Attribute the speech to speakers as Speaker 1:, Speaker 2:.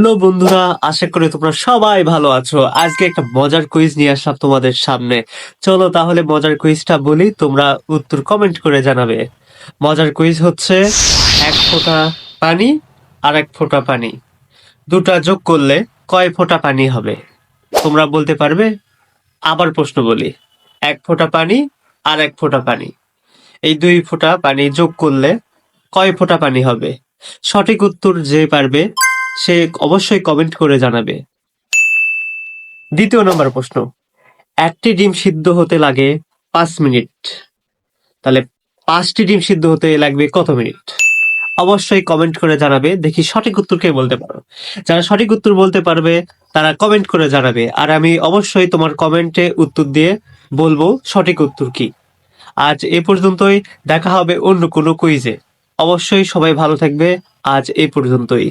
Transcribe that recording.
Speaker 1: Hello বন্ধুরা, আশা করি তোমরা সবাই ভালো আছো। আজকে একটা মজার কুইজ নিয়ে আসলাম তোমাদের সামনে। চলো তাহলে মজার কুইজটা বলি, তোমরা উত্তর কমেন্ট করে জানাবে। মজার কুইজ হচ্ছে, এক ফোঁটা পানি আর এক ফোঁটা পানি। দুটা যোগ করলে কয় ফোঁটা পানি হবে? তোমরা বলতে পারবে? আবার প্রশ্ন বলি। এক ফোঁটা পানি আর এক ফোঁটা পানি। এই দুই ফোঁটা পানি যোগ করলে কয় ফোঁটা পানি হবে? সঠিক উত্তর যে পারবে সে অবশ্যই কমেন্ট করে জানাবে। দ্বিতীয় নম্বর প্রশ্ন। একটি ডিম সিদ্ধ হতে লাগে পাঁচ মিনিট। তাহলে পাঁচটি ডিম সিদ্ধ হতে লাগবে কত মিনিট? অবশ্যই কমেন্ট করে জানাবে, দেখি সঠিক উত্তর কে বলতে পারো। যারা সঠিক উত্তর বলতে পারবে, তারা কমেন্ট করে জানাবে। আর আমি অবশ্যই তোমার কমেন্টে উত্তর দিয়ে বলব সঠিক উত্তর কি। আজ এ পর্যন্তই, দেখা হবে অন্য কোনো কুইজে অবশ্যই সবাই ভালো থাকবে, আজ এ পর্যন্তই।